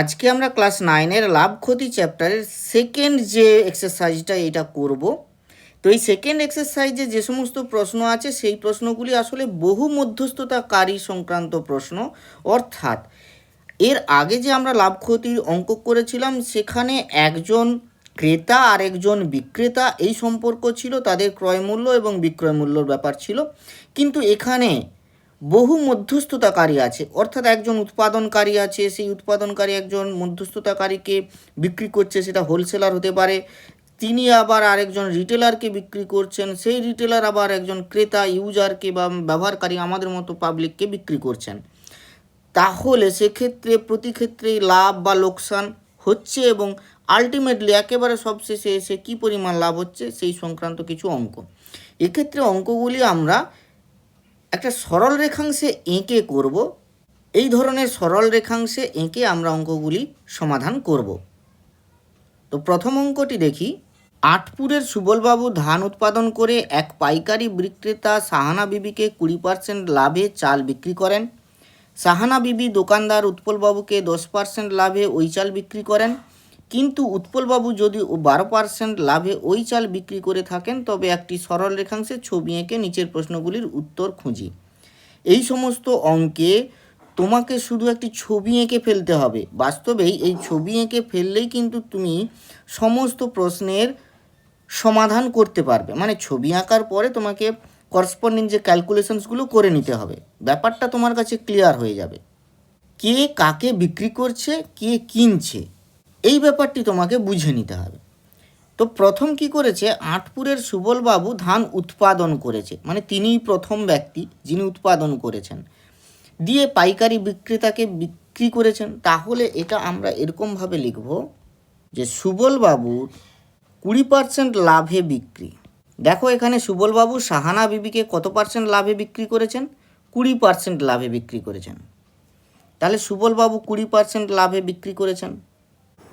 আজকে আমরা ক্লাস নাইনের লাভ ক্ষতি চ্যাপ্টারের সেকেন্ড যে এক্সারসাইজটা এটা করব। তো এই সেকেন্ড এক্সারসাইজে যে সমস্ত প্রশ্ন আছে, সেই প্রশ্নগুলি আসলে বহু মধ্যস্থতাকারী সংক্রান্ত প্রশ্ন। অর্থাৎ, এর আগে যে আমরা লাভ ক্ষতির অঙ্ক করেছিলাম, সেখানে একজন ক্রেতা আর একজন বিক্রেতা এই সম্পর্ক ছিল, তাদের ক্রয় মূল্য এবং বিক্রয় মূল্যর ব্যাপার ছিল। কিন্তু এখানে বহু মধ্যস্থতাকারী আছে। অর্থাৎ একজন উৎপাদনকারী আছে, সেই উৎপাদনকারী একজন মধ্যস্থতাকারীকে বিক্রি করছে, সেটা হোলসেলার হতে পারে। তিনি আবার আরেকজন রিটেলারকে বিক্রি করছেন, সেই রিটেলার আবার একজন ক্রেতা ইউজারকে বা ব্যবহারকারী আমাদের মতো পাবলিককে বিক্রি করছেন। তাহলে সেক্ষেত্রে প্রতি ক্ষেত্রেই লাভ বা লোকসান হচ্ছে এবং আলটিমেটলি একেবারে সবশেষে এসে কী পরিমাণ লাভ হচ্ছে সেই সংক্রান্ত কিছু অঙ্ক। এক্ষেত্রে অঙ্কগুলি আমরা একটা সরল রেখাংশে এঁকে করব। এই ধরনের সরল রেখাংশে এঁকে আমরা অঙ্কগুলি সমাধান করব। তো প্রথম অঙ্কটি দেখি। আটপুরের সুবলবাবু ধান উৎপাদন করে এক পাইকারি বিক্রেতা সাহানা বিবিকে কুড়ি পার্সেন্ট লাভে চাল বিক্রি করেন। সাহানা বিবি দোকানদার উৎপলবাবুকে দশ পার্সেন্ট লাভে ওই চাল বিক্রি করেন। কিন্তু উৎপলবাবু যদি বারো পার্সেন্ট লাভে ওই চাল বিক্রি করে থাকেন, তবে একটি সরল রেখাংশে ছবি এঁকে নিচের প্রশ্নগুলির উত্তর খুঁজি। এই সমস্ত অঙ্কে তোমাকে শুধু একটি ছবি এঁকে ফেলতে হবে। বাস্তবেই এই ছবি এঁকে ফেললেই কিন্তু তুমি সমস্ত প্রশ্নের সমাধান করতে পারবে। মানে ছবি আঁকার পরে তোমাকে করসপন্ডিং যে ক্যালকুলেশনসগুলো করে নিতে হবে। ব্যাপারটা তোমার কাছে ক্লিয়ার হয়ে যাবে। কে কাকে বিক্রি করছে, কে কিনছে? এই ব্যাপারটি তোমাকে বুঝে নিতে হবে। তো প্রথম কি করেছে? আটপুরের সুবলবাবু ধান উৎপাদন করেছে। মানে তিনিই প্রথম ব্যক্তি যিনি উৎপাদন করেছেন। দিয়ে পাইকারি বিক্রেতাকে বিক্রি করেছেন। তাহলে এটা আমরা এরকমভাবে লিখব যে সুবলবাবুর কুড়ি পার্সেন্ট লাভে বিক্রি। দেখো এখানে সুবলবাবু সাহানা বিবিকে কত পার্সেন্ট লাভে বিক্রি করেছেন? কুড়ি পার্সেন্ট লাভে বিক্রি করেছেন। তাহলে সুবলবাবু কুড়ি পার্সেন্ট লাভে বিক্রি করেছেন।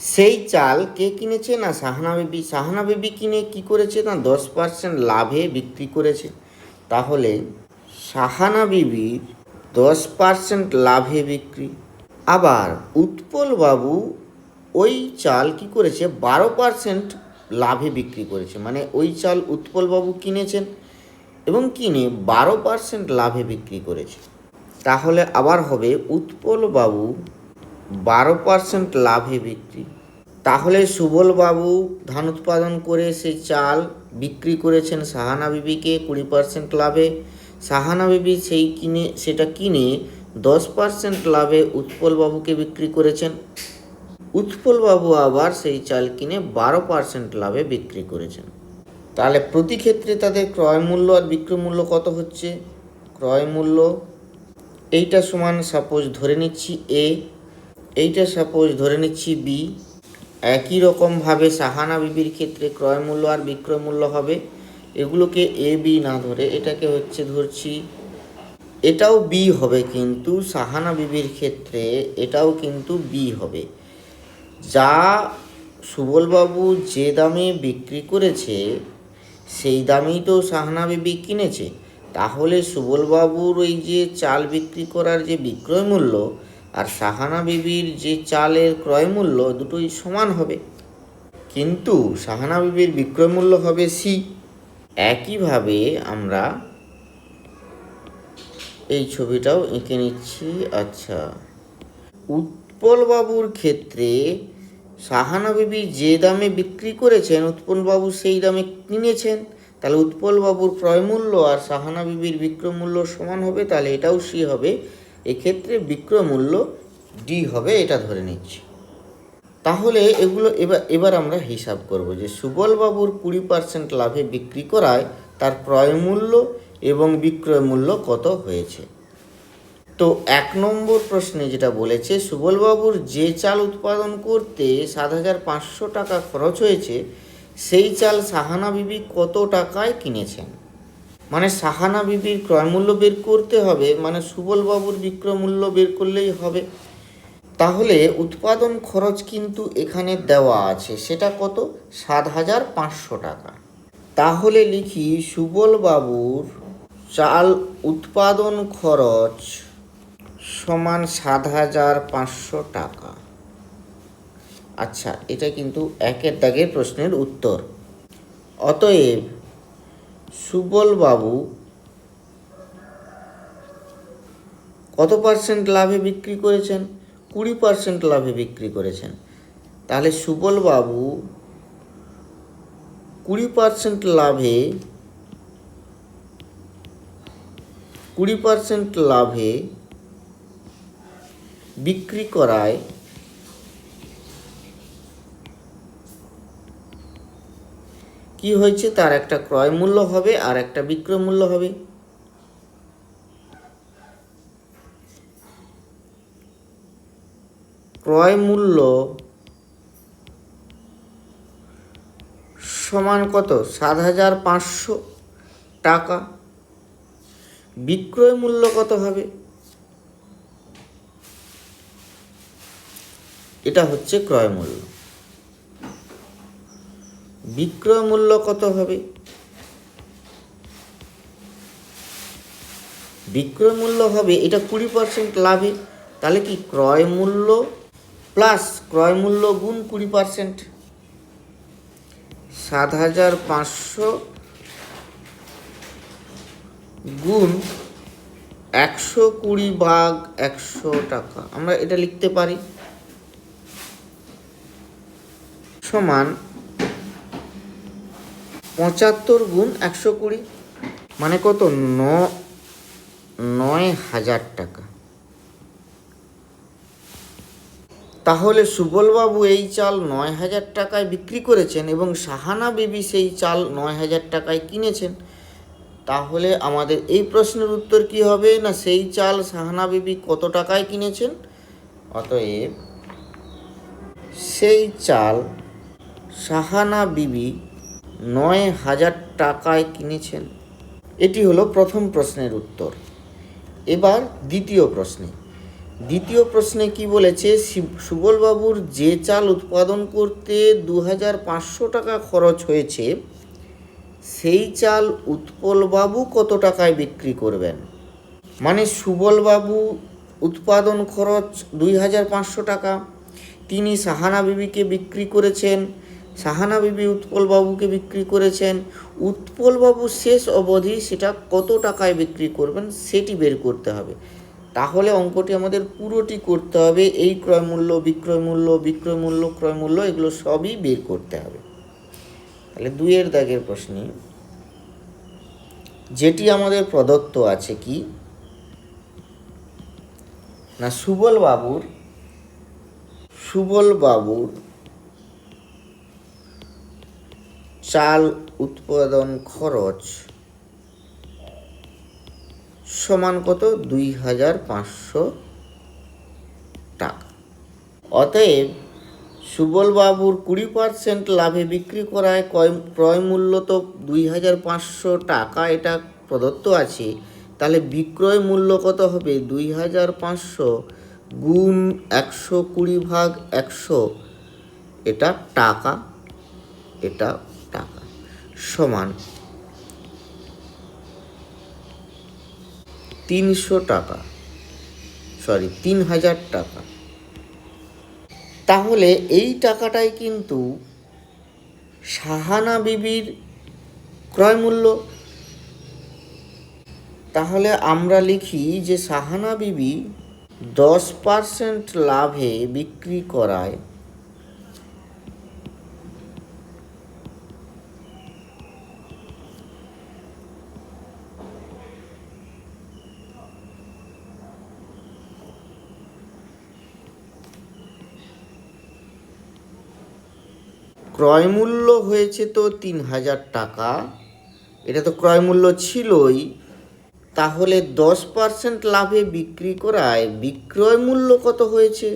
সেই চাল কে কিনেছে না সাহানা বিবি? সাহানা বিবি কিনে কি করেছে না দশ পার্সেন্ট লাভে বিক্রি করেছে? তাহলে সাহানা বিবির দশ পার্সেন্ট লাভে বিক্রি। আবার উৎপল বাবু ওই চাল কি করেছে? বারো পার্সেন্ট লাভে বিক্রি করেছে। মানে ওই চাল উৎপলবাবু কিনেছেন এবং কিনে বারো পার্সেন্ট লাভে বিক্রি করেছে। তাহলে আবার হবে উৎপলবাবু বারো পার্সেন্ট লাভে বিক্রি। তাহলে সুবলবাবু ধান উৎপাদন করে সেই চাল বিক্রি করেছেন সাহানা বিবিকে কুড়ি পার্সেন্ট লাভে। সাহানা বিবি সেই কিনে, সেটা কিনে দশ পার্সেন্ট লাভে উৎপলবাবুকে বিক্রি করেছেন। উৎপলবাবু আবার সেই চাল কিনে বারো পার্সেন্ট লাভে বিক্রি করেছেন। তাহলে প্রতি ক্ষেত্রে তাদের ক্রয় মূল্য আর বিক্রয় মূল্য কত হচ্ছে? ক্রয় মূল্য, এইটা সমান সাপোজ ধরে নিচ্ছি এ এইটা সাপোজ ধরে নিচ্ছি বি একই রকমভাবে সাহানা বিবির ক্ষেত্রে ক্রয় মূল্য আর বিক্রয় মূল্য হবে। এগুলোকে এ বি না ধরে এটাকে হচ্ছে ধরছি, এটাও বি হবে কিন্তু সাহানা বিবির ক্ষেত্রে এটাও কিন্তু বি হবে। যা সুবলবাবু যে দামে বিক্রি করেছে, সেই দামেই তো সাহানা বিবি কিনেছে। তাহলে সুবলবাবুর ওই যে চাল বিক্রি করার যে বিক্রয় মূল্য আর সাহানা বিবির যে চালের ক্রয় মূল্য দুটোই সমান হবে। কিন্তু সাহানা বিবির বিক্রয় মূল্য হবে সি একইভাবে আমরা এই ছবিটাও এঁকে নিচ্ছি। আচ্ছা উৎপলবাবুর ক্ষেত্রে সাহানা বিবি যে দামে বিক্রি করেছেন, উৎপলবাবু সেই দামে কিনেছেন, তাহলে উৎপলবাবুর ক্রয় মূল্য আর সাহানা বিবির বিক্রয় মূল্য সমান হবে, তাহলে এটাও সি হবে। এক্ষেত্রে বিক্রয় মূল্য ডি হবে, এটা ধরে নিচ্ছি। তাহলে এগুলো এবার এবার আমরা হিসাব করব যে সুবলবাবুর কুড়ি পার্সেন্ট লাভে বিক্রি করায় তার ক্রয় মূল্য এবং বিক্রয় মূল্য কত হয়েছে? তো এক নম্বর প্রশ্নে যেটা বলেছে, সুবলবাবুর যে চাল উৎপাদন করতে সাত হাজার পাঁচশো টাকা খরচ হয়েছে, সেই চাল সাহানা বিবি কত টাকায় কিনেছেন? মানে সাহানা বিবির ক্রয় মূল্য বের করতে হবে মানে সুবলবাবুর বিক্রয় মূল্য বের করলেই হবে। তাহলে উৎপাদন খরচ কিন্তু এখানে দেওয়া আছে, সেটা কত? সাত হাজার পাঁচশো টাকা। তাহলে লিখি সুবলবাবুর চাল উৎপাদন খরচ সমান সাত হাজার পাঁচশো টাকা। আচ্ছা এটা কিন্তু একের দাগের প্রশ্নের উত্তর। অতএব সুবল বাবু কত পার্সেন্ট লাভে বিক্রি করেছেন? কুড়ি পার্সেন্ট লাভে বিক্রি করেছেন। তাহলে সুবল বাবু কুড়ি পার্সেন্ট লাভে কুড়ি পার্সেন্ট লাভে বিক্রি করায় কি হয়েছে তার একটা ক্রয় মূল্য হবে আর একটা বিক্রয় মূল্য হবে। ক্রয় মূল্য সমান কত? সাত হাজার পাঁচশো টাকা। বিক্রয় মূল্য কত হবে? এটা হচ্ছে ক্রয় মূল্য। বিক্রয় মূল্য কত হবে? বিক্রয় মূল্য হবে, এটা কুড়ি পার্সেন্ট লাভে, তাহলে কি ক্রয় মূল্য প্লাস ক্রয় মূল্য গুণ কুড়ি পার্সেন্ট সাত হাজার পাঁচশো গুণ একশো কুড়ি ভাগ একশো টাকা। আমরা এটা লিখতে পারি। সমান পঁচাত্তর গুণ একশো কুড়ি মানে কত? ন, নয় হাজার টাকা। তাহলে সুবলবাবু এই চাল নয় হাজার টাকায় বিক্রি করেছেন এবং সাহানা বিবি সেই চাল নয় হাজার টাকায় কিনেছেন। তাহলে আমাদের এই প্রশ্নের উত্তর কি হবে? না সেই চাল সাহানা বিবি কত টাকায় কিনেছেন? অতএব সেই চাল সাহানা বিবি নয় হাজার টাকায় কিনেছেন। এটি হলো প্রথম প্রশ্নের উত্তর। এবার দ্বিতীয় প্রশ্নে। দ্বিতীয় প্রশ্নে কি বলেছে সুবলবাবুর যে চাল উৎপাদন করতে দু হাজার পাঁচশো টাকা খরচ হয়েছে, সেই চাল উৎপলবাবু কত টাকায় বিক্রি করবেন? মানে সুবলবাবু উৎপাদন খরচ দুই হাজার পাঁচশো টাকা, তিনি সাহানা বিবিকে বিক্রি করেছেন সাহানা বিবি উৎপলবাবুকে বিক্রি করেছেন। উৎপলবাবু শেষ অবধি সেটা কত টাকায় বিক্রি করবেন সেটি বের করতে হবে। তাহলে অঙ্কটি আমাদের পুরোটি করতে হবে। এই ক্রয় মূল্য, বিক্রয় মূল্য বিক্রয় মূল্য, ক্রয় মূল্য, এগুলো সবই বের করতে হবে। তাহলে দুইয়ের দাগের প্রশ্নে, যেটি আমাদের প্রদত্ত আছে কি? না সুবল বাবুর সুবল বাবুর চাল উৎপাদন খরচ সমান কত? দুই হাজার পাঁচশো টাকা। অতএব সুবলবাবুর কুড়ি পার্সেন্ট লাভে বিক্রি করায়, ক্রয় মূল্য তো দুই হাজার পাঁচশো টাকা, এটা প্রদত্ত আছে। তাহলে বিক্রয় মূল্য কত হবে? দুই হাজার পাঁচশো গুণ একশো কুড়ি ভাগ একশো। এটা টাকা, এটা টাকা সমান তিনশো টাকা সরি তিন হাজার টাকা। তাহলে এই টাকাটাই কিন্তু সাহানা বিবির ক্রয় মূল্য। তাহলে আমরা লিখি যে সাহানা বিবি দশ পার্সেন্ট লাভে বিক্রি করায় ক্রয় মূল্য হয়েছে তো তিন হাজার টাকা। এটা তো ক্রয় মূল্য ছিলই। তাহলে দশ পার্সেন্ট লাভে বিক্রি করায় বিক্রয় মূল্য কত হয়েছে?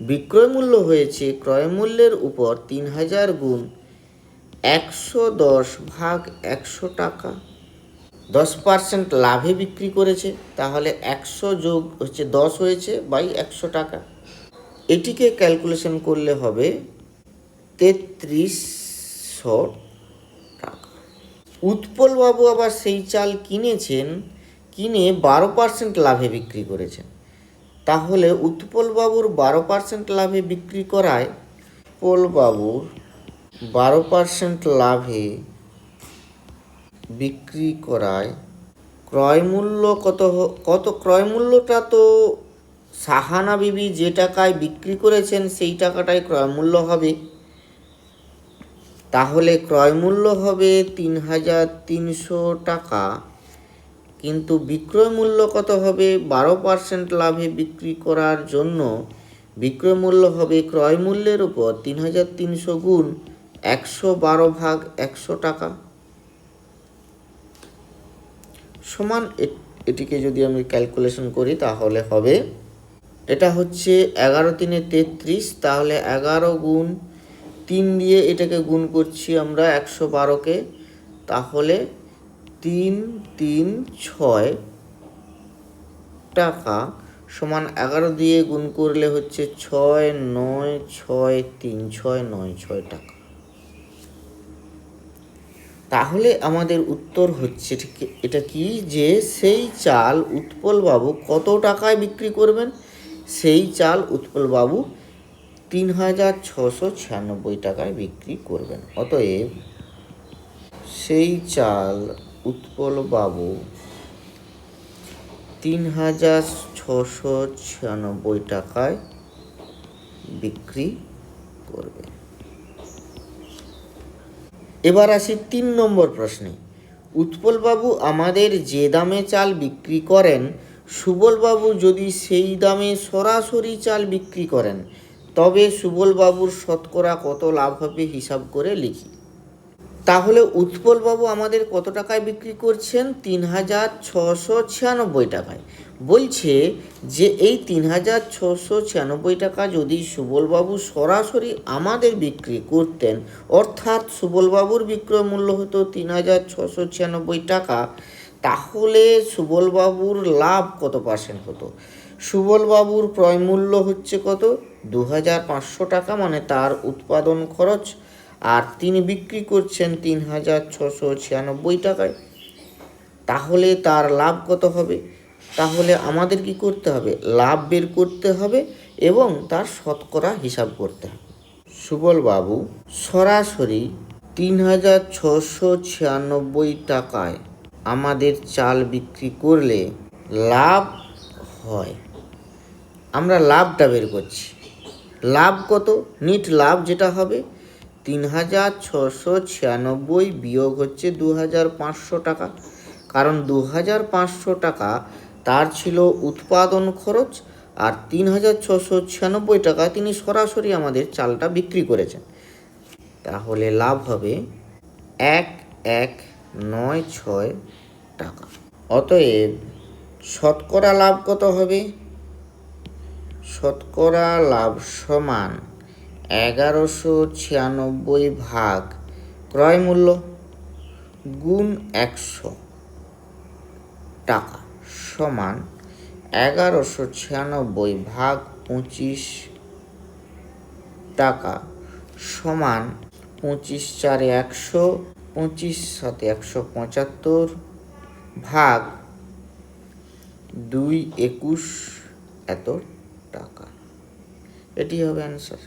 বিক্রয় মূল্য হয়েছে ক্রয় মূল্যের উপর তিন হাজার গুণ একশো দশ ভাগ একশো টাকা। দশ পার্সেন্ট লাভে বিক্রি করেছে, তাহলে একশো যোগ হচ্ছে দশ হয়েছে বাই একশো টাকা। এটিকে ক্যালকুলেশন করলে হবে তেত্রিশশো টাকা। উৎপলবাবু আবার সেই চাল কিনেছেন, কিনে বারো পার্সেন্ট লাভে বিক্রি করেছেন। তাহলে উৎপলবাবুর বারো পার্সেন্ট লাভে বিক্রি করায় উৎপলবাবুর বারো পার্সেন্ট লাভে বিক্রি করায় ক্রয় মূল্য কত কত ক্রয় মূল্যটা তো সাহানা বিবি যে টাকায় বিক্রি করেছেন সেই টাকাটাই ক্রয় মূল্য হবে। তাহলে ক্রয় মূল্য হবে তিন হাজার তিনশো টাকা। কিন্তু বিক্রয় মূল্য কত হবে? বারো পার্সেন্ট লাভে বিক্রি করার জন্য বিক্রয় মূল্য হবে ক্রয় মূল্যের উপর তিন হাজার তিনশো গুণ একশো বারো ভাগ একশো টাকা। সমান এটিকে যদি আমি ক্যালকুলেশন করি তাহলে হবে, এটা হচ্ছে এগারো তিনে তেত্রিশ, তাহলে এগারো গুণ তিন দিয়ে এটাকে গুণ করছি আমরা একশো বারোকে, তাহলে তিন তিন, ছয় টাকা সমান এগারো দিয়ে গুণ করলে হচ্ছে ছয়, নয়, ছয়, তিন, ছয়, নয়, ছয় টাকা। তাহলে আমাদের উত্তর হচ্ছে এটা কি? যে সেই চাল উৎপলবাবু কত টাকায় বিক্রি করবেন? সেই চাল উৎপলবাবু তিন হাজার ছশো ছিয়ানব্বই টাকায় বিক্রি করবেন। অতএব সেই চাল উৎপলবাবু তিন হাজার ছশো ছিয়ানব্বই টাকায় বিক্রি করবে এবার আসি তিন নম্বর প্রশ্নে। উৎপলবাবু আমাদের যে দামে চাল বিক্রি করেন, সুবলবাবু যদি সেই দামে সরাসরি চাল বিক্রি করেন তবে সুবলবাবুর শতকরা কত লাভ হবে হিসাব করে লিখি। তাহলে উৎপলবাবু আমাদের কত টাকায় বিক্রি করছেন? তিন হাজার ছশো ছিয়ানব্বই টাকায়। বলছে যে এই তিন হাজার ছশো ছিয়ানব্বই টাকা যদি সুবলবাবু সরাসরি আমাদের বিক্রি করতেন, অর্থাৎ সুবলবাবুর বিক্রয় মূল্য হতো তিন হাজার ছশো ছিয়ানব্বই টাকা, তাহলে সুবলবাবুর লাভ কত পার্সেন্ট হতো? সুবলবাবুর ক্রয় মূল্য হচ্ছে কত? দু হাজার পাঁচশো টাকা মানে তার উৎপাদন খরচ, আর তিনি বিক্রি করছেন তিন হাজার ছশো ছিয়ানব্বই টাকায়। তাহলে তার লাভ কত হবে? তাহলে আমাদের কি করতে হবে? লাভ বের করতে হবে এবং তার শতকরা হিসাব করতে হবে। সুবলবাবু সরাসরি তিন হাজার ছশো ছিয়ানব্বই টাকায় আমাদের চাল বিক্রি করলে লাভ হয়। আমরা লাভটা বের করছি। লাভ কত? নিট লাভ যেটা হবে? তিন হাজার ছশো ছিয়ানব্বই বিয়োগ হচ্ছে দু হাজার পাঁচশো টাকা। কারণ দু হাজার পাঁচশো টাকা তার ছিল উৎপাদন খরচ আর তিন হাজার ছশো ছিয়ানব্বই টাকা তিনি সরাসরি আমাদের চালটা বিক্রি করেছেন। তাহলে লাভ হবে এক এক নয় ছয় টাকা। অতএব শতকরা লাভ কত হবে? শতকরা লাভ সমান এগারোশো ছিয়ানব্বই ভাগ ক্রয় মূল্য গুণ একশো টাকা সমান এগারোশো ছিয়ানব্বই ভাগ পঁচিশ টাকা সমান পঁচিশ চারে একশো, পঁচিশ সাথে একশো পঁচাত্তর ভাগ দুই একুশ এত টাকা। এটি হবে অ্যান্সার